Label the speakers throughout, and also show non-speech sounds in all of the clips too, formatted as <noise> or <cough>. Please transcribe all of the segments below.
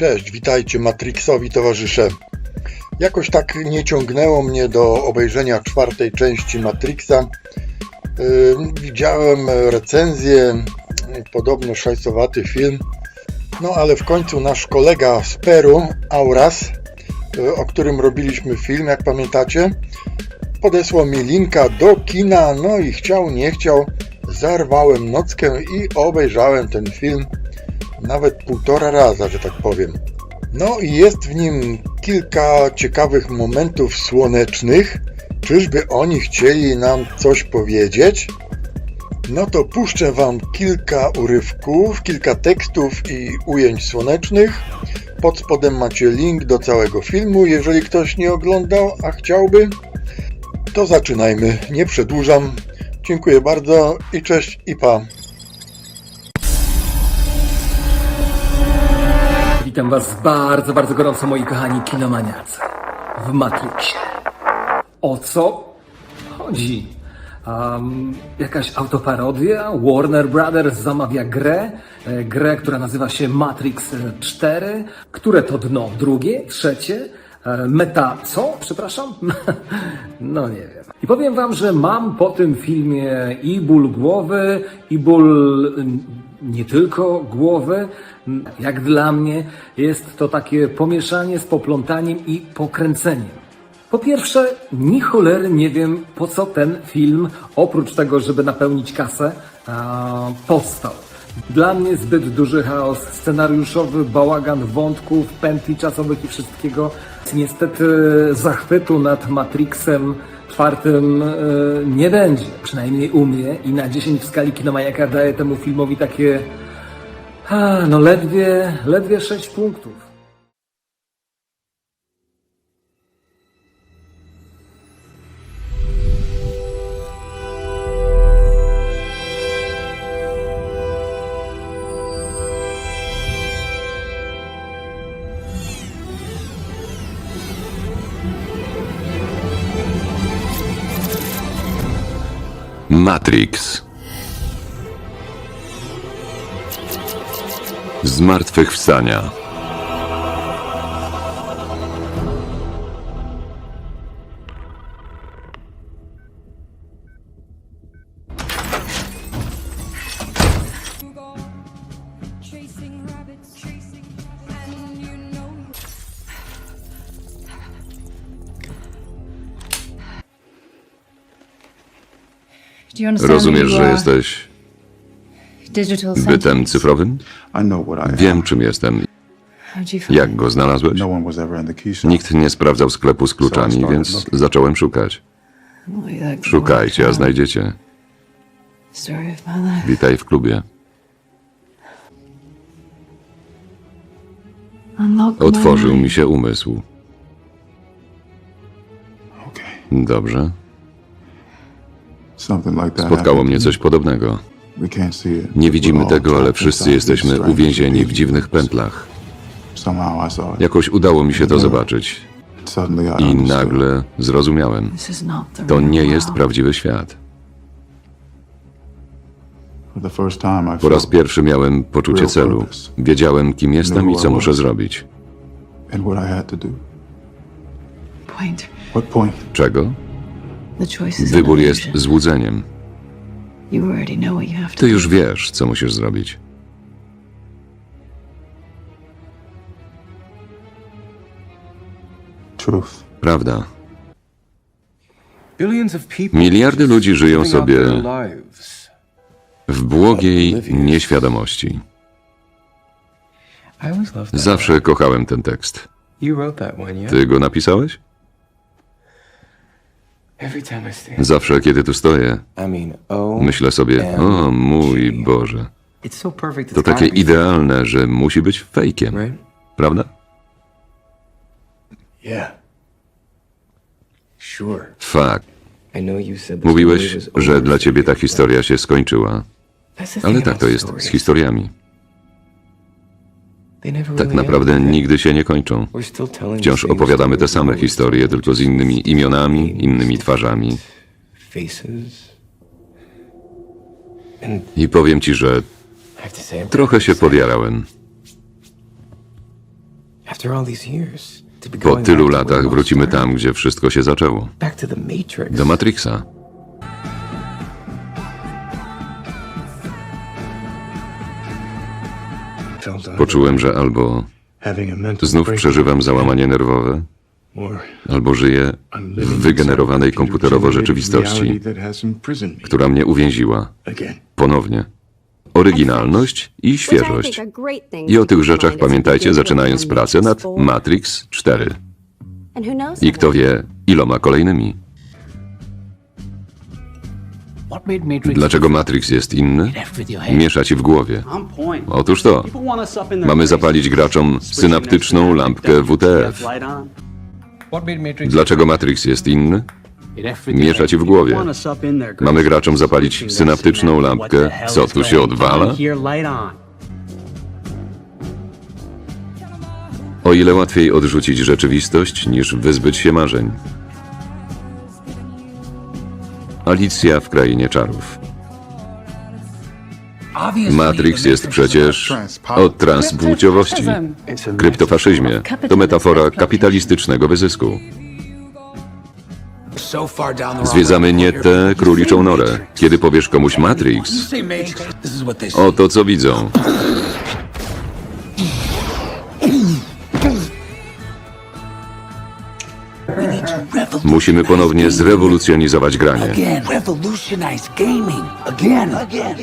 Speaker 1: Cześć, witajcie Matrixowi towarzysze. Jakoś tak nie ciągnęło mnie do obejrzenia czwartej części Matrixa. Widziałem recenzję, podobno szajsowaty film. No ale w końcu nasz kolega z Peru, Auras, yy, o którym robiliśmy film, jak pamiętacie, podesłał mi linka do kina, no i chciał, nie chciał, zarwałem nockę i obejrzałem ten film nawet półtora raza, że tak powiem. No i jest w nim kilka ciekawych momentów słonecznych. Czyżby oni chcieli nam coś powiedzieć? No to puszczę Wam kilka urywków, kilka tekstów i ujęć słonecznych. Pod spodem macie link do całego filmu, jeżeli ktoś nie oglądał, a chciałby. To zaczynajmy, nie przedłużam. Dziękuję bardzo i cześć i pa.
Speaker 2: Witam Was bardzo, bardzo gorąco, moi kochani kinomaniacy. W Matrixie. O co chodzi? Um, jakaś autoparodia? Warner Brothers zamawia grę, e, grę, która nazywa się Matrix 4. Które to dno? Drugie? Trzecie? E, Meta co? Przepraszam? <laughs> No nie wiem. I powiem Wam, że mam po tym filmie i ból głowy, i ból mm, nie tylko głowy. Jak dla mnie jest to takie pomieszanie z poplątaniem i pokręceniem. Po pierwsze, ni cholery nie wiem, po co ten film, oprócz tego, żeby napełnić kasę, powstał. Dla mnie zbyt duży chaos scenariuszowy, bałagan wątków, pętli czasowych i wszystkiego. Niestety zachwytu nad Matrixem czwartym e, nie będzie, przynajmniej u mnie i na 10 w skali kinomajaka daję temu filmowi takie, a, no ledwie, ledwie 6 punktów.
Speaker 3: Matrix. Zmartwychwstania. Rozumiesz, że jesteś bytem cyfrowym? Wiem, czym jestem. Jak go znalazłeś?
Speaker 4: No one was ever in the key shop.
Speaker 3: Nikt nie sprawdzał sklepu z kluczami, więc zacząłem szukać. Szukajcie, a znajdziecie. Witaj w klubie. Otworzył mi się umysł. Dobrze. Spotkało mnie coś podobnego. Nie widzimy tego, ale wszyscy jesteśmy uwięzieni w dziwnych pętlach.
Speaker 4: Somehow I saw it.
Speaker 3: Jakoś udało mi się to zobaczyć.
Speaker 4: I
Speaker 3: nagle zrozumiałem. To nie jest prawdziwy świat. Po raz pierwszy miałem poczucie celu. Wiedziałem, kim jestem i co muszę zrobić. Czego? Wybór jest złudzeniem.
Speaker 5: You already know what you have to
Speaker 3: Ty już wiesz, co musisz zrobić.
Speaker 4: Truth.
Speaker 3: Prawda.
Speaker 6: Miliardy ludzi żyją sobie
Speaker 3: W błogiej nieświadomości. Zawsze kochałem ten tekst. Ty go napisałeś? Zawsze, kiedy tu stoję, myślę sobie, o mój Boże, to takie idealne, że musi być fejkiem. Prawda? Fakt. Mówiłeś, że dla ciebie ta historia się skończyła. Ale tak to jest z historiami. Tak naprawdę nigdy się nie kończą. Wciąż opowiadamy te same historie, tylko z innymi imionami, innymi twarzami. I powiem ci, że trochę się podjarałem. Po tylu latach wrócimy tam, gdzie wszystko się zaczęło. Do Matrixa. Poczułem, że albo znów przeżywam załamanie nerwowe, albo żyję w wygenerowanej komputerowo rzeczywistości, która mnie uwięziła. Ponownie. Oryginalność i świeżość. I o tych rzeczach pamiętajcie, zaczynając pracę nad Matrix 4. I kto wie, iloma kolejnymi. Dlaczego Matrix jest inny? Miesza ci w głowie. Otóż to. Mamy zapalić graczom synaptyczną lampkę WTF. Dlaczego Matrix jest inny? Miesza ci w głowie. Mamy graczom zapalić synaptyczną lampkę. Co tu się odwala? O ile łatwiej odrzucić rzeczywistość niż wyzbyć się marzeń. Alicja w krainie czarów. Matrix jest przecież o transpłciowości. Kryptofaszyzmie to metafora kapitalistycznego wyzysku. Zwiedzamy nie tę króliczą norę. Kiedy powiesz komuś Matrix, oto co widzą. Musimy ponownie zrewolucjonizować granie.
Speaker 7: revolutionize gaming again. Again.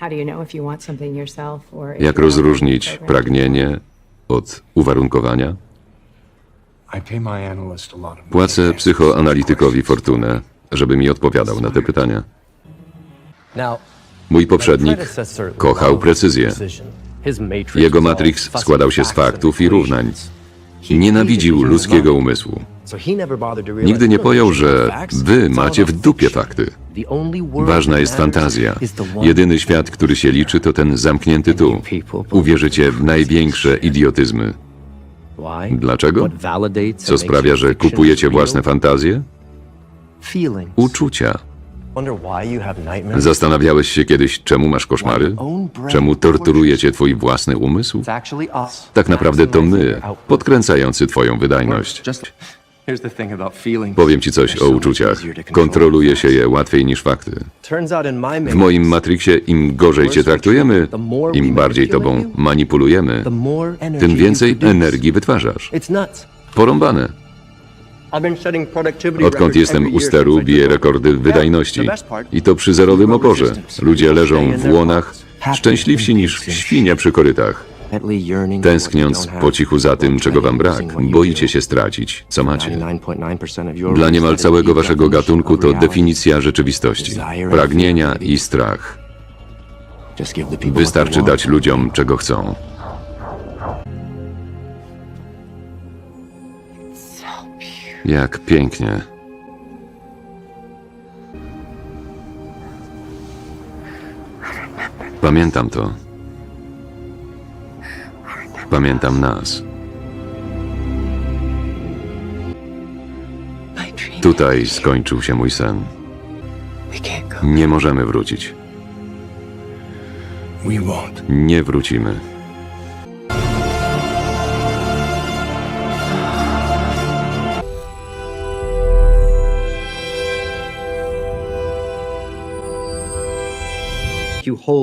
Speaker 8: How do you know if you want something yourself or if
Speaker 3: Jak rozróżnić pragnienie od uwarunkowania? Płacę psychoanalitykowi Fortunę, żeby mi odpowiadał na te pytania. Mój poprzednik kochał precyzję. Jego Matrix składał się z faktów i równań. Nienawidził ludzkiego umysłu. Nigdy nie pojął, że wy macie w dupie fakty. Ważna jest fantazja. Jedyny świat, który się liczy, to ten zamknięty tu. Uwierzycie w największe idiotyzmy. Dlaczego? Co sprawia, że kupujecie własne fantazje? Uczucia. Zastanawiałeś się kiedyś, czemu masz koszmary? Czemu torturuje cię twój własny umysł? Tak naprawdę to my, podkręcający twoją wydajność. Powiem ci coś o uczuciach. Kontroluje się je łatwiej niż fakty. W moim Matrixie im gorzej cię traktujemy, im bardziej tobą manipulujemy, tym więcej energii wytwarzasz. Porąbane. Odkąd jestem u steru, biję rekordy wydajności. I to przy zerowym oporze. Ludzie leżą w łonach, szczęśliwsi niż świnia przy korytach. Tęskniąc po cichu za tym, czego wam brak, boicie się stracić, co macie. Dla niemal całego waszego gatunku to definicja rzeczywistości. Pragnienia i strach. Wystarczy dać ludziom, czego chcą. Jak pięknie. Pamiętam to. Pamiętam nas. Tutaj skończył się mój sen. Nie możemy wrócić. Nie wrócimy.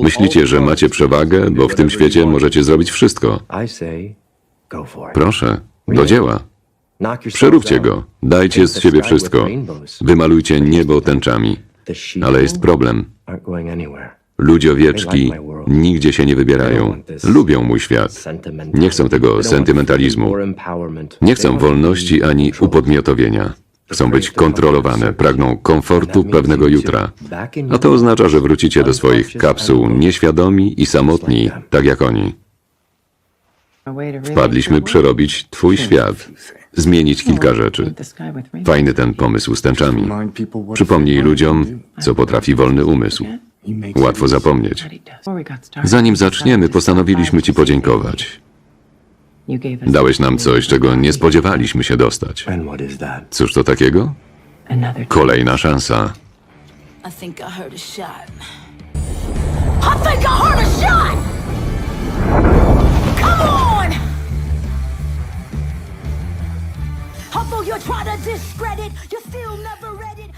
Speaker 3: Myślicie, że macie przewagę, bo w tym świecie możecie zrobić wszystko. Proszę, do dzieła. Przeróbcie go. Dajcie z siebie wszystko. Wymalujcie niebo tęczami. Ale jest problem. Ludziowieczki nigdzie się nie wybierają. Lubią mój świat. Nie chcą tego sentymentalizmu. Nie chcą wolności ani upodmiotowienia. Chcą być kontrolowane, pragną komfortu pewnego jutra. A to oznacza, że wrócicie do swoich kapsuł nieświadomi i samotni, tak jak oni. Wpadliśmy przerobić twój świat, zmienić kilka rzeczy. Fajny ten pomysł z tęczami. Przypomnij ludziom, co potrafi wolny umysł. Łatwo zapomnieć. Zanim zaczniemy, postanowiliśmy Ci podziękować. Dałeś nam coś, czego nie spodziewaliśmy się dostać. Cóż to takiego?
Speaker 5: Another
Speaker 3: Kolejna szansa.
Speaker 9: I think I heard a shot. I think I heard a shot! Come on! Although you're trying to discredit, you still never read it. The